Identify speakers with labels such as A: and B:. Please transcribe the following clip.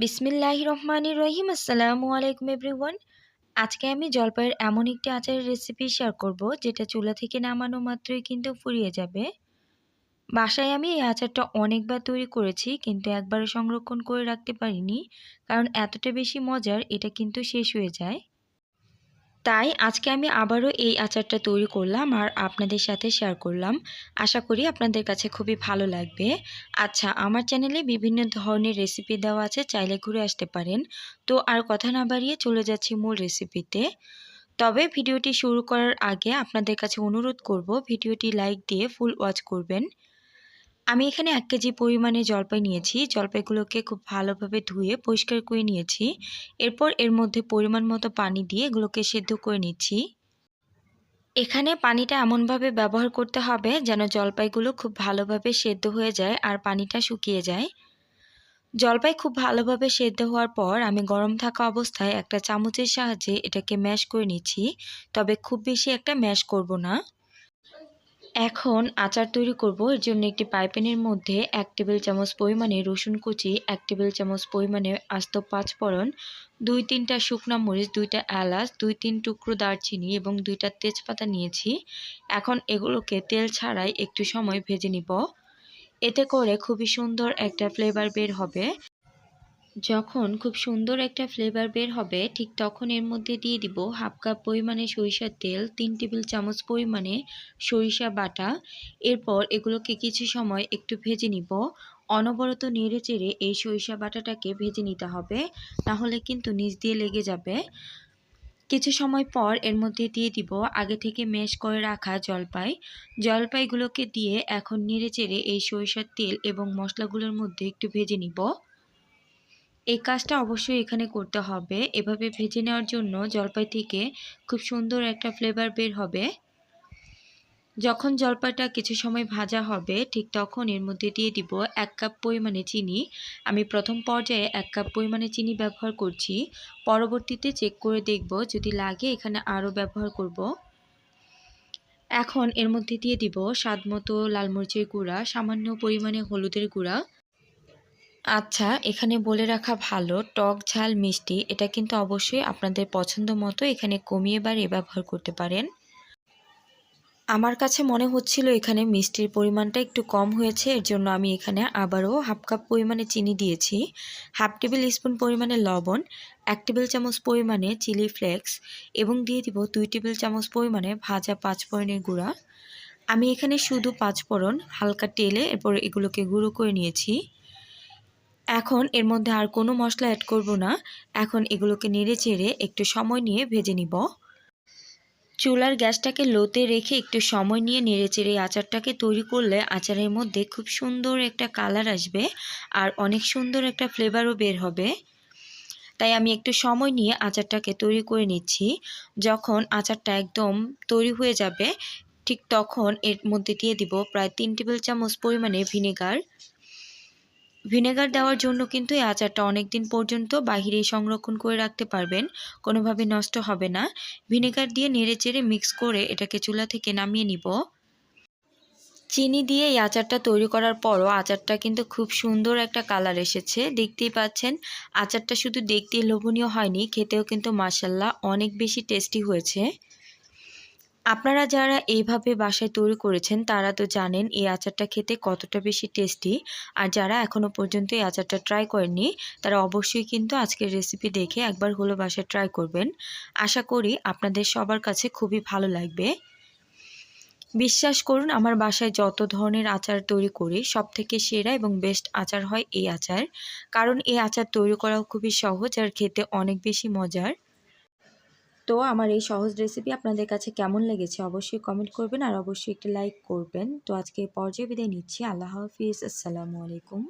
A: বিসমিল্লাহ রহমানির রহিম, আসসালামু আলাইকুম এভরিওয়ান। আজকে আমি জলপাইয়ের এমন একটি আচারের রেসিপি শেয়ার করব, যেটা চুলা থেকে নামানো মাত্রই কিন্তু ফুরিয়ে যাবে। বাসায় আমি এই আচারটা অনেকবার তৈরি করেছি, কিন্তু একবারে সংরক্ষণ করে রাখতে পারিনি, কারণ এতটা বেশি মজার এটা কিন্তু শেষ হয়ে যায়। তাই আজকে আমি আবারও এই আচারটা তৈরি করলাম আর আপনাদের সাথে শেয়ার করলাম। আশা করি আপনাদের কাছে খুবই ভালো লাগবে। আচ্ছা আমার চ্যানেলে বিভিন্ন ধরনের রেসিপি দেওয়া আছে, চাইলে ঘুরে আসতে পারেন। তো আর কথা না বাড়িয়ে চলে যাচ্ছি মূল রেসিপিতে তবে ভিডিওটি শুরু করার আগে আপনাদের কাছে অনুরোধ করব, ভিডিওটি লাইক দিয়ে ফুল ওয়াচ করবেন। আমি এখানে এক কেজি পরিমাণে জলপাই নিয়েছি। জলপাইগুলোকে খুব ভালোভাবে ধুয়ে পরিষ্কার করে নিয়েছি। এরপর এর মধ্যে পরিমাণ মতো পানি দিয়ে এগুলোকে সেদ্ধ করে নিচ্ছি। এখানে পানিটা এমনভাবে ব্যবহার করতে হবে যেন জলপাইগুলো খুব ভালোভাবে সেদ্ধ হয়ে যায় আর পানিটা শুকিয়ে যায়। জলপাই খুব ভালোভাবে সেদ্ধ হওয়ার পর আমি গরম থাকা অবস্থায় একটা চামচের সাহায্যে এটাকে ম্যাশ করে নিচ্ছি। তবে খুব বেশি একটা ম্যাশ করব না। এখন আচার তৈরি করব। এর জন্য একটি পাইপেনের মধ্যে এক টেবিল চামচ পরিমাণে রসুন কুচি, এক টেবিল চামচ পরিমাণে আস্ত পাঁচফোড়ন, দুই তিনটা শুকনো মরিচ, দুইটা এলাচ, দুই তিন টুকরো দারচিনি এবং দুইটা তেজপাতা নিয়েছি। এখন এগুলোকে তেল ছাড়াই একটু সময় ভেজে নিব। এতে করে খুবই সুন্দর একটা ফ্লেভার বের হবে। যখন খুব সুন্দর একটা ফ্লেভার বের হবে, ঠিক তখন এর মধ্যে দিয়ে দিব হাফ কাপ পরিমাণে সরিষার তেল, তিন টেবিল চামচ পরিমাণে সরিষা বাটা। এরপর এগুলোকে কিছু সময় একটু ভেজে নিব। অনবরত নেড়ে চেড়ে এই সরিষা বাটাটাকে ভেজে নিতে হবে তাহলে কিন্তু নিচ দিয়ে লেগে যাবে। কিছু সময় পর এর মধ্যে দিয়ে দিব আগে থেকে মেশ করে রাখা জলপাই। জলপাইগুলোকে দিয়ে এখন নেড়ে চেড়ে এই সরিষার তেল এবং মশলাগুলোর মধ্যে একটু ভেজে নিব। এই কাজটা অবশ্যই এখানে করতে হবে। এভাবে ভেজে নেওয়ার জন্য জলপাই থেকে খুব সুন্দর একটা ফ্লেভার বের হবে। যখন জলপাইটা কিছু সময় ভাজা হবে, ঠিক তখন এর মধ্যে দিয়ে দিব এক কাপ পরিমাণে চিনি। আমি প্রথম পর্যায়ে এক কাপ পরিমাণে চিনি ব্যবহার করছি। পরবর্তীতে চেক করে দেখব যদি লাগে এখানে আরও ব্যবহার করব। এখন এর মধ্যে দিয়ে দিব স্বাদ মতো লাল মরিচের গুঁড়া, সামান্য পরিমাণে হলুদের গুঁড়া। আচ্ছা এখানে বলে রাখা ভালো, টক ঝাল, মিষ্টি, এটা কিন্তু অবশ্যই আপনাদের পছন্দ মতো এখানে কমিয়ে বাড়িয়ে ব্যবহার করতে পারেন। আমার কাছে মনে হচ্ছিল এখানে মিষ্টির পরিমাণটা একটু কম হয়েছে, এর জন্য আমি এখানে আবারও হাফ কাপ পরিমাণে চিনি দিয়েছি। হাফ টেবিল স্পুন পরিমাণে লবণ, এক টেবিল চামচ পরিমাণে চিলি ফ্লেক্স এবং দিয়ে দিব দুই টেবিল চামচ পরিমাণে ভাজা পাঁচফোড়নের গুঁড়া। আমি এখানে শুধু পাঁচফোড়ন, হালকা তেলে এরপর এগুলোকে গুঁড়ো করে নিয়েছি। এখন এর মধ্যে আর কোনো মশলা অ্যাড করব না। এখন এগুলোকে নেড়ে চেড়ে একটু সময় নিয়ে ভেজে নিব। চুলার গ্যাসটাকে লোতে রেখে একটু সময় নিয়ে নেড়ে চেড়ে আচারটাকে তৈরি করলে আচারের মধ্যে খুব সুন্দর একটা কালার আসবে আর অনেক সুন্দর একটা ফ্লেভারও বের হবে। তাই আমি একটু সময় নিয়ে আচারটাকে তৈরি করে নিচ্ছি। যখন আচারটা একদম তৈরি হয়ে যাবে, ঠিক তখন এর মধ্যে দিয়ে দিব প্রায় তিন টেবিল চামচ পরিমাণে ভিনেগার। ভিনেগার দেওয়ার জন্য কিন্তু এই আচারটা অনেক দিন পর্যন্ত বাহিরেই সংরক্ষণ করে রাখতে পারবেন কোনোভাবে নষ্ট হবে না। ভিনেগার দিয়ে নেড়ে চেড়ে মিক্স করে এটাকে চুলা থেকে নামিয়ে নিব। চিনি দিয়ে এই আচারটা তৈরি করার পরও আচারটা কিন্তু খুব সুন্দর একটা কালার এসেছে। দেখতেই পাচ্ছেন, আচারটা শুধু দেখতেই লোভনীয় হয়নি, খেতেও কিন্তু মাসাল্লাহ অনেক বেশি টেস্টি হয়েছে। আপনারা যারা এইভাবে বাসায় তৈরি করেছেন, তারা তো জানেন এই আচারটা খেতে কতটা বেশি টেস্টি। আর যারা এখনও পর্যন্ত এই আচারটা ট্রাই করেননি, তারা অবশ্যই কিন্তু আজকের রেসিপি দেখে একবার হলো বাসায় ট্রাই করবেন। আশা করি আপনাদের সবার কাছে খুবই ভালো লাগবে। বিশ্বাস করুন, আমার বাসায় যত ধরনের আচার তৈরি করি সব থেকে সেরা এবং বেস্ট আচার হয় এই আচার। কারণ এই আচার তৈরি করাও খুবই সহজ আর খেতে অনেক বেশি মজার। তো আমার এই সহজ রেসিপি আপনাদের কাছে কেমন লেগেছে অবশ্যই কমেন্ট করবেন আর অবশ্যই একটা লাইক করবেন। তো আজকে পর্যায়ে বিদায় নিচ্ছি। আল্লাহ হাফিজ। আসসালামু আলাইকুম।